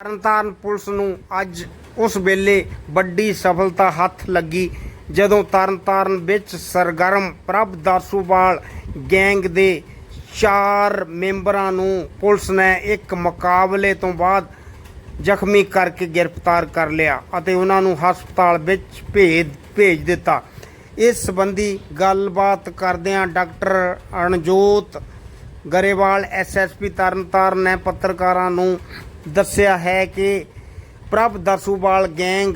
Tarn Taran police ਨੂੰ ਅੱਜ ਉਸ ਵੇਲੇ ਵੱਡੀ ਸਫਲਤਾ ਹੱਥ ਲੱਗੀ, ਜਦੋਂ ਤਰਨਤਾਰਨ ਵਿੱਚ ਸਰਗਰਮ ਪ੍ਰਭ ਦਾਸੂਵਾਲ ਗੈਂਗ ਦੇ ਚਾਰ ਮੈਂਬਰਾਂ ਨੂੰ ਪੁਲਿਸ ਨੇ ਇੱਕ ਮੁਕਾਬਲੇ ਤੋਂ ਬਾਅਦ ਜ਼ਖਮੀ ਕਰਕੇ ਗ੍ਰਿਫਤਾਰ ਕਰ ਲਿਆ ਅਤੇ ਉਹਨਾਂ ਨੂੰ ਹਸਪਤਾਲ ਵਿੱਚ ਭੇਜ ਭੇਜ ਦਿੱਤਾ। ਇਸ ਸੰਬੰਧੀ ਗੱਲਬਾਤ ਕਰਦਿਆਂ ਡਾਕਟਰ ਅਣਜੋਤ ਗਰੇਵਾਲ ਐਸਐਸਪੀ ਤਰਨਤਾਰਨ ਨੇ ਪੱਤਰਕਾਰਾਂ ਨੂੰ ਦੱਸਿਆ ਹੈ ਕਿ Prabh Dasuwal gang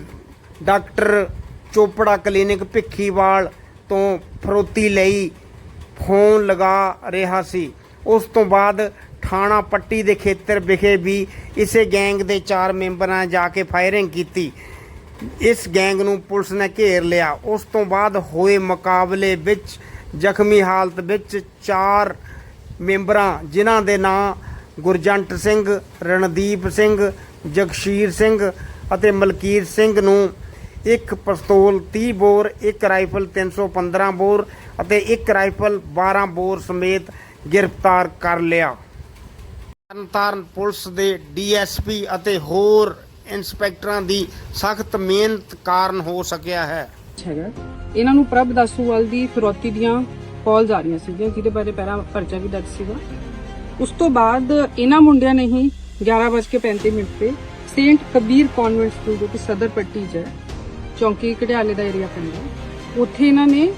doctor Chopra clinic Bhikhiwal ਤੋਂ ਫਰੋਤੀ ਲਈ ਫੋਨ ਲਗਾ ਰਿਹਾ ਸੀ। ਉਸ ਤੋਂ ਬਾਅਦ ਥਾਣਾ ਪੱਟੀ ਦੇ ਖੇਤਰ ਵਿਖੇ ਵੀ ਇਸੇ ਗੈਂਗ ਦੇ ਚਾਰ ਮੈਂਬਰਾਂ ਜਾ ਕੇ ਫਾਇਰਿੰਗ ਕੀਤੀ। ਇਸ ਗੈਂਗ ਨੂੰ ਪੁਲਿਸ ਨੇ ਘੇਰ ਲਿਆ। ਉਸ ਤੋਂ ਬਾਅਦ ਹੋਏ ਮੁਕਾਬਲੇ ਵਿੱਚ, ਜ਼ਖਮੀ ਹਾਲਤ ਵਿੱਚ ਚਾਰ ਮੈਂਬਰਾਂ ਜਿਨ੍ਹਾਂ ਦੇ ਨਾਂ ਗੁਰਜੰਟ ਸਿੰਘ, ਰਣਦੀਪ ਸਿੰਘ, ਜਗਸ਼ੀਰ ਸਿੰਘ ਅਤੇ ਮਲਕੀਰ ਸਿੰਘ ਨੂੰ ਇੱਕ ਪਿਸਤੌਲ 30 ਬੋਰ, ਇੱਕ ਰਾਈਫਲ 315 ਬੋਰ ਅਤੇ ਇੱਕ ਰਾਈਫਲ 12 ਬੋਰ ਸਮੇਤ ਗ੍ਰਿਫਤਾਰ ਕਰ ਲਿਆ। ਤਰਨਤਾਰਨ ਪੁਲਿਸ ਦੇ ਡੀਐਸਪੀ ਅਤੇ ਹੋਰ ਇੰਸਪੈਕਟਰਾਂ ਦੀ ਸਖਤ ਮਿਹਨਤ ਕਾਰਨ ਹੋ ਸਕਿਆ ਹੈ। ਹੈਗਾ। ਇਹਨਾਂ ਨੂੰ ਪ੍ਰਭ ਦਾਸੂਵਾਲ ਦੀ ਫਿਰੌਤੀ ਦੀਆਂ ਕਾਲਸ ਆ ਰਹੀਆਂ ਸੀਗੀਆਂ, ਜਿਹਦੇ ਬਾਰੇ ਪਹਿਲਾਂ ਪਰਚਾ ਵੀ ਦਰਜ ਸੀਗਾ। ਉਸ ਤੋਂ ਬਾਅਦ ਇਹਨਾਂ ਮੁੰਡਿਆਂ ਨੇ ਹੀ 11:35 ਮਿੰਟ ਤੇ ਸੇਂਟ ਕਬੀਰ ਕਨਵੈਂਟ ਸਕੂਲ ਜੋ ਕਿ ਸਦਰ ਪੱਟੀ 'ਚ ਹੈ ਚੌਂਕੀ ਕਢਿਆਲੇ ਦਾ ਏਰੀਆ ਪੈਂਦਾ ਉੱਥੇ ਇਹਨਾਂ ਨੇ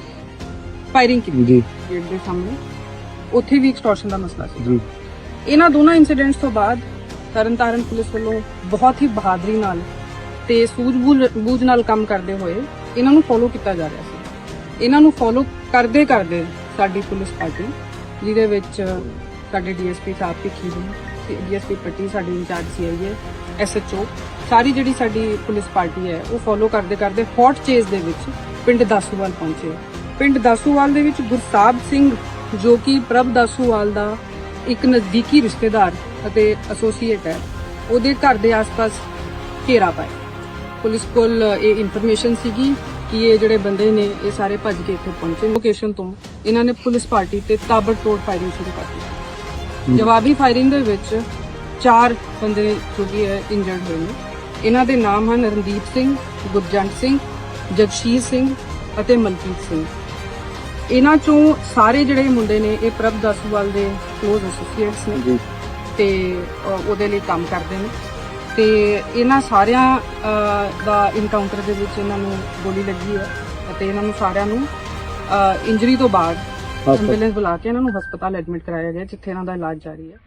ਫਾਇਰਿੰਗ ਕੀਤੀ ਜੀ। ਗੇਟ ਦੇ ਸਾਹਮਣੇ। ਉੱਥੇ ਵੀ ਐਕਸਟੋਰਸ਼ਨ ਦਾ ਮਸਲਾ ਸੀ। ਜੀ। ਇਹਨਾਂ ਦੋਨਾਂ ਇਨਸੀਡੈਂਟਸ ਤੋਂ ਬਾਅਦ ਤਰਨਤਾਰਨ ਪੁਲਿਸ ਵੱਲੋਂ ਬਹੁਤ ਹੀ ਬਹਾਦਰੀ ਨਾਲ ਤੇ ਸੂਝ-ਬੂਝ ਬੂਝ ਨਾਲ ਕੰਮ ਕਰਦੇ ਹੋਏ ਇਹਨਾਂ ਨੂੰ ਫੋਲੋ ਕੀਤਾ ਜਾ ਰਿਹਾ ਸੀ। ਇਹਨਾਂ ਨੂੰ ਫੋਲੋ ਕਰਦੇ ਕਰਦੇ ਸਾਡੀ ਪੁਲਿਸ ਪਾਰਟੀ ਜਿਹਦੇ ਵਿੱਚ ਸਾਡੇ ਡੀਐਸਪੀ ਸਾਹਿਬ ਭਿੱਖੀ ਜੀ ਡੀਐਸਪੀ ਪੱਟੀ ਸਾਡੀ ਇੰਚਾਰਜ ਸੀਆਈਏ ਐਸਐਚਓ ਸਾਰੀ ਜਿਹੜੀ ਸਾਡੀ ਪੁਲਿਸ ਪਾਰਟੀ ਹੈ, ਉਹ ਫੋਲੋ ਕਰਦੇ ਕਰਦੇ ਹੌਟ ਚੇਜ਼ ਦੇ ਵਿੱਚ ਪਿੰਡ ਦਾਸੂਵਾਲ ਪਹੁੰਚੇ। ਪਿੰਡ ਦਾਸੂਵਾਲ ਦੇ ਵਿੱਚ ਗੁਰਸਾਹਿਬ ਸਿੰਘ, ਜੋ ਕਿ ਪ੍ਰਭ ਦਾਸੂਵਾਲ ਦਾ ਇੱਕ ਨਜ਼ਦੀਕੀ ਰਿਸ਼ਤੇਦਾਰ ਅਤੇ ਐਸੋਸੀਏਟ ਹੈ, ਉਹਦੇ ਘਰ ਦੇ ਆਸ-ਪਾਸ ਘੇਰਾ ਪਾਇਆ। ਪੁਲਿਸ ਕੋਲ ਇਹ ਇਨਫੋਰਮੇਸ਼ਨ ਸੀਗੀ ਕਿ ਇਹ ਜਿਹੜੇ ਬੰਦੇ ਨੇ, ਇਹ ਸਾਰੇ ਭੱਜ ਕੇ ਇੱਥੇ ਪਹੁੰਚੇ। ਲੋਕੇਸ਼ਨ ਤੋਂ ਇਹਨਾਂ ਨੇ ਪੁਲਿਸ ਪਾਰਟੀ ਤੇ ਤਾਬੜਤੋੜ ਫਾਇਰਿੰਗ ਸ਼ੁਰੂ ਕਰ ਦਿੱਤੀ। ਜਵਾਬੀ ਫਾਇਰਿੰਗ ਦੇ ਵਿੱਚ ਚਾਰ ਬੰਦੇ ਜੋ ਕਿ ਹੈ ਇੰਜਰਡ ਹੋਏ ਨੇ। ਇਹਨਾਂ ਦੇ ਨਾਮ ਹਨ ਰਣਦੀਪ ਸਿੰਘ ਗੁਰਜੰਟ ਸਿੰਘ ਜਗਸ਼ੀਰ ਸਿੰਘ ਅਤੇ ਮਨਪ੍ਰੀਤ ਸਿੰਘ। ਇਹਨਾਂ ਚੋਂ ਸਾਰੇ ਜਿਹੜੇ ਮੁੰਡੇ ਨੇ ਇਹ ਪ੍ਰਭ ਦਸੂਵਾਲ ਦੇ ਕਲੋਜ਼ ਐਸੋਸੀਏਟਸ ਨੇ ਜੀ। ਤੇ ਉਹਦੇ ਲਈ ਕੰਮ ਕਰਦੇ ਨੇ। ਤੇ ਇਹਨਾਂ ਸਾਰਿਆਂ ਦਾ ਇਨਕਾਊਂਟਰ ਦੇ ਵਿੱਚ ਇਹਨਾਂ ਨੂੰ ਗੋਲੀ ਲੱਗੀ ਹੈ ਅਤੇ ਇਹਨਾਂ ਨੂੰ ਸਾਰਿਆਂ ਨੂੰ ਇੰਜਰੀ ਤੋਂ ਬਾਅਦ। ਐਂਬੂਲੈਂਸ ਬੁਲਾ ਕੇ ਇਹਨਾਂ ਨੂੰ ਹਸਪਤਾਲ ਐਡਮਿਟ ਕਰਾਇਆ ਗਿਆ, ਜਿੱਥੇ ਇਹਨਾਂ ਦਾ ਇਲਾਜ ਜਾਰੀ ਹੈ।